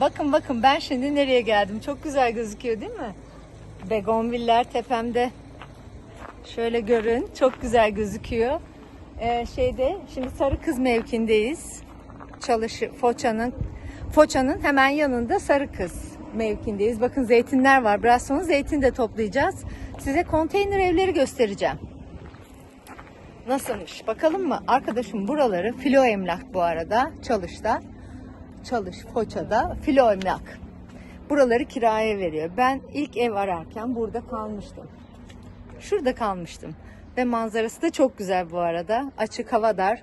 Bakın bakın ben şimdi nereye geldim. Çok güzel gözüküyor değil mi? Begonviller tepemde. Şöyle görün. Çok güzel gözüküyor. Ee, şeyde şimdi Sarı Kız mevkindeyiz. Çalışı Foça'nın Foça'nın hemen yanında Sarı Kız mevkindeyiz. Bakın zeytinler var. Biraz sonra zeytin de toplayacağız. Size konteyner evleri göstereceğim. Nasılmış? Bakalım mı? Arkadaşım buraları Filo Emlak bu arada. Çalış'ta. Çalış Foça'da Filo Emlak. Buraları kiraya veriyor. Ben ilk ev ararken burada kalmıştım. Şurada kalmıştım. Ve manzarası da çok güzel bu arada. Açık hava dar.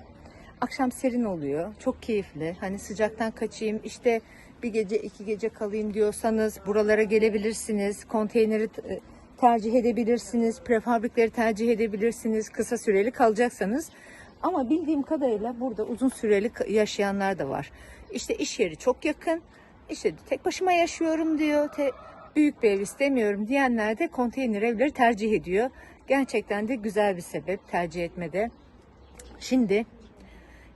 Akşam serin oluyor. Çok keyifli. Hani sıcaktan kaçayım işte bir gece iki gece kalayım diyorsanız buralara gelebilirsiniz. Konteyneri t- tercih edebilirsiniz. Prefabrikleri tercih edebilirsiniz. Kısa süreli kalacaksanız. Ama bildiğim kadarıyla burada uzun süreli yaşayanlar da var. İşte iş yeri çok yakın. İşte tek başıma yaşıyorum diyor. Te- büyük bir ev istemiyorum diyenler de konteyner evleri tercih ediyor. Gerçekten de güzel bir sebep tercih etmede. Şimdi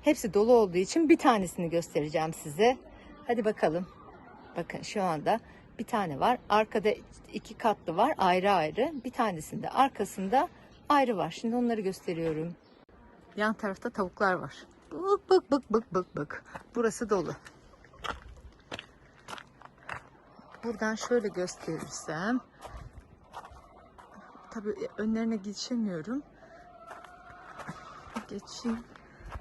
hepsi dolu olduğu için bir tanesini göstereceğim size. Hadi bakalım. Bakın şu anda bir tane var. Arkada iki katlı var ayrı ayrı. Bir tanesinde arkasında ayrı var. Şimdi onları gösteriyorum. Yan tarafta tavuklar var. Bık bık bık bık bık bık. Burası dolu. Buradan şöyle gösterirsem. Tabii önlerine geçemiyorum. Geçeyim.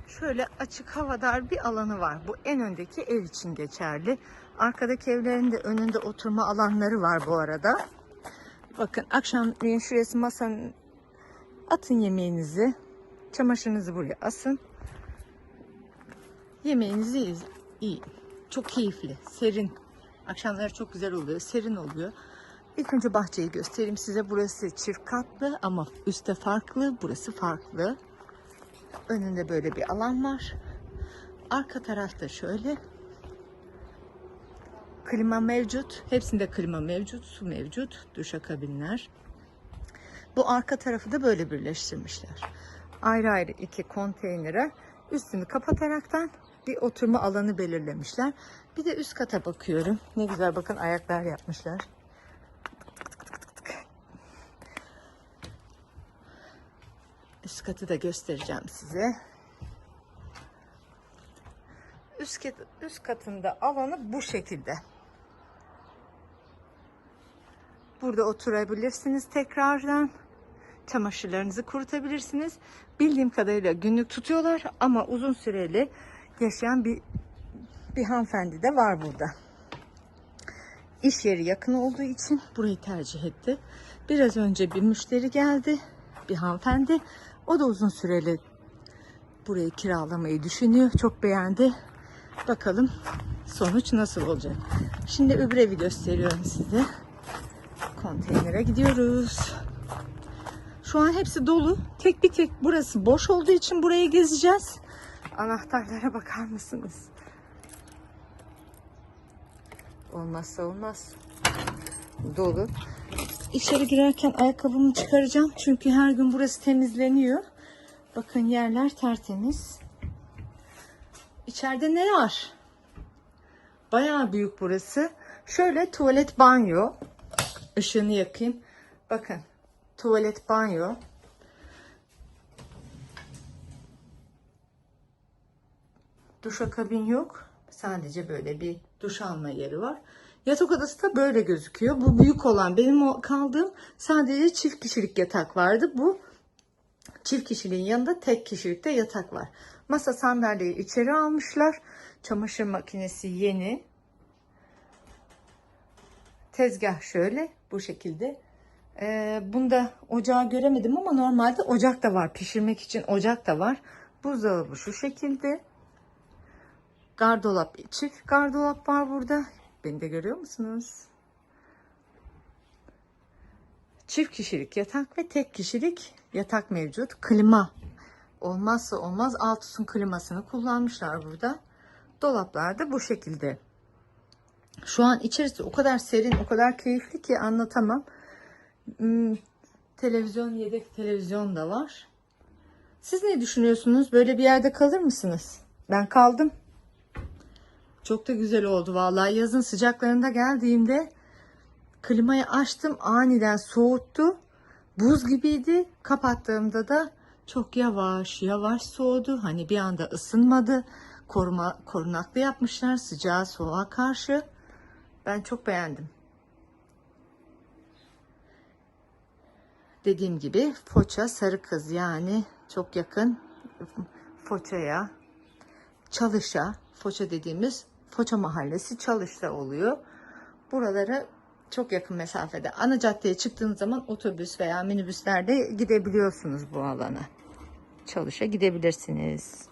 Şöyle açık havadar bir alanı var. Bu en öndeki ev için geçerli. Arkadaki evlerin de önünde oturma alanları var bu arada. Bakın akşamleyin şurası masanın atın yemeğinizi. Çamaşırınızı buraya asın. Yemeğinizi yiyin. yiyin. Çok keyifli, serin. Akşamları çok güzel oluyor, serin oluyor. İlk önce bahçeyi göstereyim size. Burası çift katlı ama üstte farklı, burası farklı. Önünde böyle bir alan var. Arka tarafta şöyle. Klima mevcut. Hepsinde klima mevcut, su mevcut, duşakabinler. Bu arka tarafı da böyle birleştirmişler. Ayrı ayrı iki konteynere üstünü kapataraktan bir oturma alanı belirlemişler. Bir de üst kata bakıyorum. Ne güzel bakın ayaklar yapmışlar. Üst katı da göstereceğim size. Üst, kat, üst katında alanı bu şekilde. Burada oturabilirsiniz tekrardan. Çamaşırlarınızı kurutabilirsiniz. Bildiğim kadarıyla günlük tutuyorlar ama uzun süreli yaşayan bir bir hanımefendi de var burada. İş yeri yakın olduğu için burayı tercih etti. Biraz önce bir müşteri geldi. Bir hanımefendi. O da uzun süreli burayı kiralamayı düşünüyor. Çok beğendi. Bakalım sonuç nasıl olacak. Şimdi öbür evi gösteriyorum size. Konteynere gidiyoruz. Şu an hepsi dolu. Tek bir tek burası boş olduğu için burayı gezeceğiz. Anahtarlara bakar mısınız? Olmazsa olmaz. Dolu. İçeri girerken ayakkabımı çıkaracağım. Çünkü her gün burası temizleniyor. Bakın yerler tertemiz. İçeride ne var? Bayağı büyük burası. Şöyle tuvalet banyo. Işığını yakayım. Bakın. Tuvalet banyo. Duşakabin yok. Sadece böyle bir duş alma yeri var. Yatak odası da böyle gözüküyor. Bu büyük olan benim kaldığım sadece çift kişilik yatak vardı. Bu çift kişiliğin yanında tek kişilikte yatak var. Masa sandalyeyi içeri almışlar. Çamaşır makinesi yeni. Tezgah şöyle bu şekilde. Ee, bunda ocağı göremedim ama normalde ocak da var. Pişirmek için ocak da var. Buzdolabı şu şekilde. Gardolap, çift gardolap var burada. Beni de görüyor musunuz? Çift kişilik yatak ve tek kişilik yatak mevcut. Klima olmazsa olmaz Altus'un klimasını kullanmışlar burada. Dolaplar da bu şekilde. Şu an içerisi o kadar serin, o kadar keyifli ki anlatamam. Hmm, televizyon, yedek televizyon da var. Siz ne düşünüyorsunuz? Böyle bir yerde kalır mısınız? Ben kaldım. Çok da güzel oldu vallahi. Yazın sıcaklarında geldiğimde klimayı açtım aniden soğuttu. Buz gibiydi. Kapattığımda da çok yavaş yavaş soğudu. Hani bir anda ısınmadı. Koruma korunaklı yapmışlar sıcağa soğuğa karşı. Ben çok beğendim. Dediğim gibi Foça Sarı Kız yani çok yakın Foça'ya Çalış'a Foça dediğimiz Foça Mahallesi Çalış'ta oluyor. Buralara çok yakın mesafede. Ana caddeye çıktığınız zaman otobüs veya minibüslerde gidebiliyorsunuz bu alana. Çalış'a gidebilirsiniz.